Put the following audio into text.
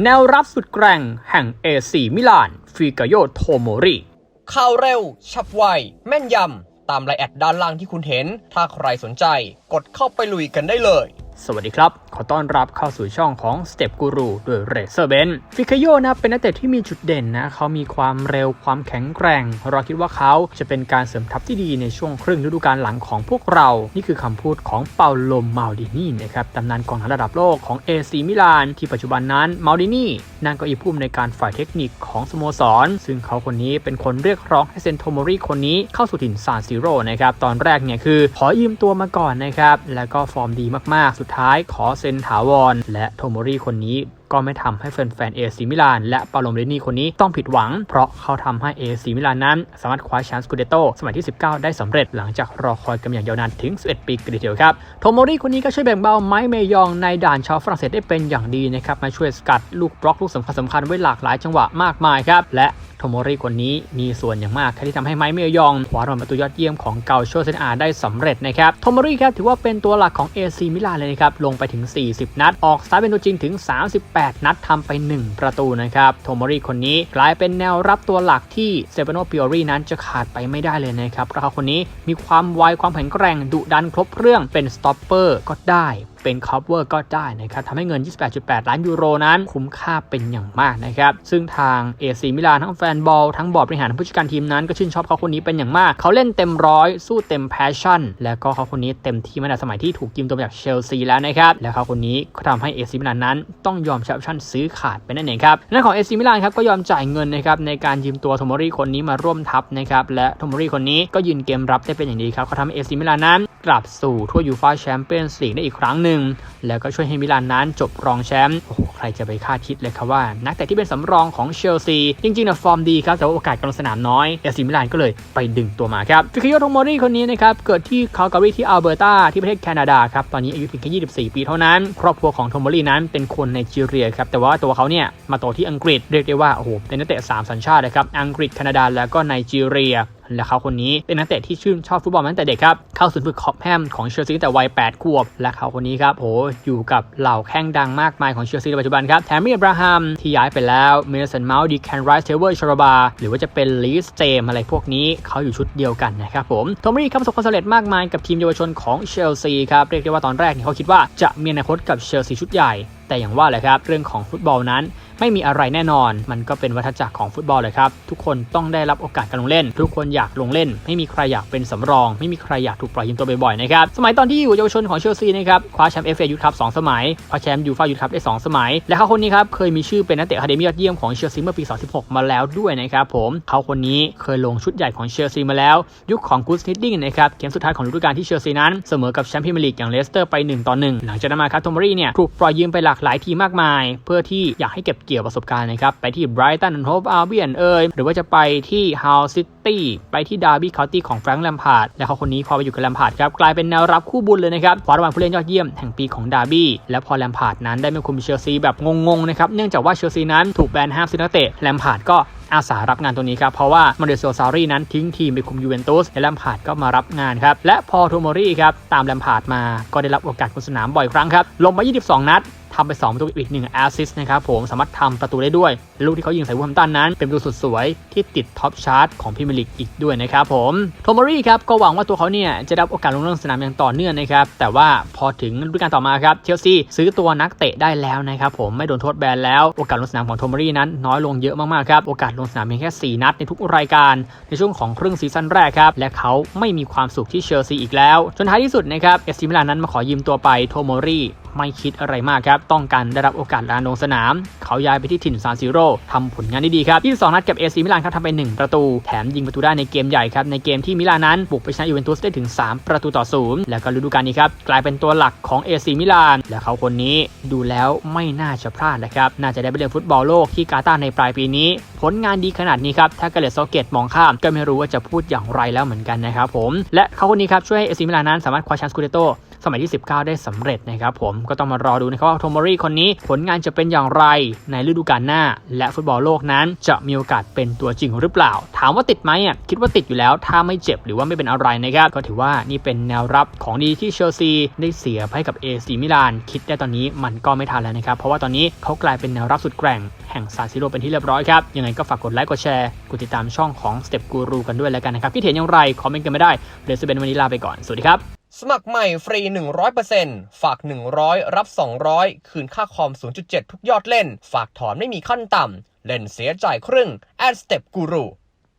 แนวรับสุดแกร่งแห่งเอซีมิลาน ฟิกาโยโทโมริข่าวเร็ว ฉับไว แม่นยำ ตามไลแอดด้านล่างที่คุณเห็น ถ้าใครสนใจ กดเข้าไปลุยกันได้เลย สวัสดีครับ ขอต้อนรับเข้าสู่ช่องของ Step Guru โดย r a z e r b e n ฟิคาโยนะเป็นนักเตะที่มีจุดเด่นนะเขามีความเร็วความแข็งแกร่ง เราคิดว่าเขาจะเป็นการเสริมทัพที่ดีในช่วงครึ่งฤดูกาลหลังของพวกเรา นี่คือคำพูดของเปาโลมาลดินีนะครับตำนานกองหลังระดับโลกของ AC มิลาน ที่ปัจจุบันนั้นมาลดินีนั่งก็อีผู้อำนการฝ่ายเทคนิคของสโมสร ซึ่งเขาคนนี้เป็นคนเรียกร้องให้เซนโทโมริคนนี้เข้าสู่ถิ่นซานซิโร่นะครับตอนแรกเนี่ยคือขอยืมตัวมาก่อนนะครับแล้วก็ฟอร์มดีมากๆสุดท้ายขอเซ็นถาวร และโทโมริคนนี้ ก็ไม่ทำให้แฟนๆเอซีมิลานและปาโลมเรนีคนนี้ต้องผิดหวัง เพราะเขาทำให้เอซีมิลานนั้น สามารถคว้าแชมป์สกูเดโตสมัยที่ 19 ได้สำเร็จหลังจากรอคอยกันอย่างยาวนานถึง 11 ปีกันทีเดียวครับโทโมริคนนี้ก็ช่วยแบ่งเบาไม้เมยองในด่านชาวฝรั่งเศสได้เป็นอย่างดีนะครับมาช่วยสกัดลูกบล็อกลูกสำคัญสำคัญไว้หลากหลายจังหวะมากมายครับและโทโมริคนนี้มีส่วนอย่างมากที่ทำให้ไม้เมยองคว้ารางวัลประตูยอดเยี่ยมของเกาโชเซนอาได้สำเร็จนะครับโทโมริครับถือว่าเป็นตัวหลักของ AC มิลานเลยนะครับลงไปถึง 40 นัด ออกสตาร์เป็นตัวจริงถึง 38 8 นัดทำไป 1 ประตูนะครับโทมอรีคนนี้กลายเป็นแนวรับตัวหลักที่เซเปโนปิโอรีนั้นจะขาดไปไม่ได้เลยนะครับเพราะเขาคนนี้มีความไวความแข็งแกร่งดุดันครบเรื่องเป็นสต็อปเปอร์ก็ได้ เป็นคอปเวอร์ก็ได้นะครับทำให้เงิน 28.8 ล้านยูโรนั้นคุ้มค่าเป็นอย่างมากนะครับซึ่งทางเอซีมิลานทั้งแฟนบอลทั้งบอร์ดบริหารทั้งผู้จัดการทีมนั้นก็ชื่นชอบเขาคนนี้เป็นอย่างมาก เขาเล่นเต็มร้อยสู้เต็มแพชชั่น แล้วก็เขาคนนี้เต็มที่มาในสมัยที่ถูกยืมตัวมาจากเชลซีแล้วนะครับแล้วเขาคนนี้ก็ทำให้เอซีมิลานนั้นต้องยอมใช้ออปชั่นซื้อขาดไปนั่นเองครับนั่นของเอซีมิลานครับก็ยอมจ่ายเงินนะครับในการยืมตัวโทโมริคนนี้มาร่วมทัพนะครับและโทโมริคนนี้ก็ยืนเกมรับได้เป็นอย่างดีครับเขาทำให้เอซีมิลานนั้นกลับสู่ทั่วยูฟ่าแชมเปี้ยนส์ลีกได้อีกครั้งหนึ่งแล้วก็ช่วยให้มิลานนั้นจบรองแชมป์โอ้โหใครจะไปคาดคิดเลยครับว่า นักแต่ที่เป็นสำรองของเชลซี จริงๆนะฟอร์มดีครับ แต่ว่าโอกาสการลงสนามน้อยเอซีมิลานก็เลยไปดึงตัวมาครับฟิคโยโทโมริคนนี้นะครับเกิดที่คาลการีที่อัลเบอร์ตาที่ประเทศแคนาดาครับตอนนี้อายุเพียงแค่24 ปีเท่านั้น ครอบครัวของโทโมรินั้นเป็นคนไนจีเรียครับแต่ว่าตัวเขาเนี่ยมาโตที่อังกฤษเรียกได้ว่าโอ้โหเป็นนักเตะสามสัญชาตินะครับอังกฤษแคนาดาแล้วก็ไนจีเรีย และเขาคนนี้เป็นนักเตะที่ชื่นชอบฟุตบอลมาตั้งแต่เด็กครับ เข้าศูนย์ฝึกคอปแฮมของเชลซีตั้งแต่วัย 8 ขวบ และเขาคนนี้ครับโหอยู่กับเหล่าแข้งดังมากมายของเชลซีในปัจจุบันครับแถมมีอับราฮัมที่ย้ายไปแล้วเมสันเมาส์ดีแคนไรส์เทเวอร์ชารบาหรือว่าจะเป็นลีสเจมอะไรพวกนี้เขาอยู่ชุดเดียวกันนะครับผมโทมรี่ครับประสบความสำเร็จมากมายกับทีมเยาวชนของเชลซีครับเรียกได้ว่าตอนแรกนี่เขาคิดว่าจะมีอนาคตกับเชลซีชุดใหญ่ แต่อย่างว่าแหละครับ เรื่องของฟุตบอลนั้น ไม่มีอะไรแน่นอน มันก็เป็นวัฏจักรของฟุตบอลเลยครับ ทุกคนต้องได้รับโอกาสการลงเล่น ทุกคนอยากลงเล่น ไม่มีใครอยากเป็นสำรอง ไม่มีใครอยากถูกปล่อยยืมตัวบ่อยๆนะครับ สมัยตอนที่อยู่เยาวชนของเชลซีนะครับ คว้าแชมป์เอฟเอยูคัพสองสมัย คว้าแชมป์ยูฟ่ายูคัพได้สองสมัย และเขาคนนี้ครับ เคยมีชื่อเป็นนักเตะอะคาเดมี่ยอดเยี่ยมของเชลซีเมื่อปี 2016 มาแล้วด้วยนะครับผม เขาคนนี้เคยลงชุดใหญ่ของเชลซีมาแล้ว ยุคของกูสติดดิ้งนะครับ เกมสุดท้ายของฤดูกาลที่เชลซีนั้นเสมอกับแชมป์พรีเมียร์ลีกอย่างเลสเตอร์ไป1ต่อ1หลังจากนั้นมาครับโทมอรี่เนี่ยถูกปล่อยยืมไปหลากหลายทีมมากมาย เพื่อที่อยากให้เก็บเกี่ยวประสบการณ์นะครับไปที่ไบรตันโฮปอาร์เบียนเอยหรือว่าจะไปที่ฮาวซิตี้ไปที่ดาร์บี้คาวตี้ของแฟรงค์แลมพาร์ดและเขาคนนี้พอไปอยู่กับแลมพาร์ดครับกลายเป็นแนวรับคู่บุญเลยนะครับคว้ารางวัลผู้เล่นยอดเยี่ยมแห่งปีของดาร์บี้และพอแลมพาร์ดนั้นได้มาคุมเชลซีแบบงงๆนะครับเนื่องจากว่าเชลซีนั้นถูกแบนห้ามซื้อนักเตะแลมพาร์ดก็อาสารับงานตัวนี้ครับ เพราะว่ามาเดโซซารีนั้นทิ้งทีมไปคุมยูเวนตุสและแลมพาร์ดก็มารับงานครับ และพอโทโมรีครับ ตามแลมพาร์ดมาก็ได้รับโอกาสบนสนามบ่อยครั้งครับ ลงมา 22 นัด ทำไป 2 ประตูอีก1แอสซิสต์นะครับผมสามารถทำประตูได้ด้วย ลูกที่เขายิงใส่วูแฮมตันนั้น เป็นประตูสุดสวยที่ติดท็อปชาร์ตของพรีเมียร์ลีกอีกด้วยนะครับผมโทโมรีครับก็หวังว่าตัวเขาเนี่ยจะได้รับโอกาสลงเล่นสนามอย่างต่อเนื่องนะครับแต่ว่าพอถึงฤดูกาลต่อมาครับเชลซีซื้อตัวนักเตะได้แล้วนะครับผมไม่โดนโทษแบนแล้วโอกาสลงสนามของโทโมรีนั้นน้อยลงเยอะมากๆครับโอกาสลงสนามเพียงแค่ 4 นัดในทุกรายการ ในช่วงของครึ่งซีซั่นแรกครับและเขาไม่มีความสุขที่เชลซีอีกแล้วจนท้ายที่สุดนะครับเอสซิมิลานนั้นมาขอยืมตัวไปโทโมรี ไม่คิดอะไรมากครับ ต้องการได้รับโอกาสลานลงสนาม เขาย้ายไปที่ถิ่นซานซิโร่ทำผลงานได้ดีครับ 22 นัดกับเอซีมิลานครับทำไป 1 ประตู แถมยิงประตูได้ในเกมใหญ่ครับ ในเกมที่มิลานนั้นบุกไปชนะยูเวนตุสได้ถึง 3 ประตูต่อศูนย์แล้วก็ฤดูกาลนี้ครับกลายเป็นตัวหลักของเอซีมิลาน และเขาคนนี้ดูแล้วไม่น่าจะพลาดนะครับ น่าจะได้ไปเล่นฟุตบอลโลกที่กาตาร์ในปลายปีนี้ ผลงานดีขนาดนี้ครับ ถ้าเกเรตโซเกตมองข้ามก็ไม่รู้ว่าจะพูดอย่างไรแล้วเหมือนกันนะครับผม และเขาคนนี้ครับช่วยให้เอซีมิลานนั้นสามารถคว้าแชมป์สกูเดโต สมัยที่ 19 ได้สำเร็จนะครับผมก็ต้องมารอดูนะครับว่าโทโมริคนนี้ผลงานจะเป็นอย่างไรในฤดูกาลหน้า และฟุตบอลโลกนั้นจะมีโอกาสเป็นตัวจริงหรือเปล่า ถามว่าติดไหมอะคิดว่าติดอยู่แล้ว ถ้าไม่เจ็บหรือว่าไม่เป็นอะไรนะครับก็ถือว่านี่เป็นแนวรับของดีที่เชลซีได้เสียให้กับ AC มิลานคิดได้ตอนนี้มันก็ไม่ทันแล้วนะครับเพราะว่าตอนนี้เขากลายเป็นแนวรับสุดแกร่งแห่งซานซิโรเป็นที่เรียบร้อยครับยังไงก็ฝากกดไลค์กดแชร์กดติดตามช่องของ Step Guru กันด้วยแล้วกันนะครับคิดเห็นอย่างไรคอมเมนต์กันไม่ได้เดี๋ยวจะเป็นวันนี้ลาไปก่อนสวัสดีครับ สมัครใหม่ฟรี 100%ฝาก 100 รับ 200 คืนค่าคอม 0.7 ทุกยอดเล่น ฝากถอนไม่มีขั้นต่ำ เล่นเสียจ่ายครึ่ง แอดสเต็ปกูรู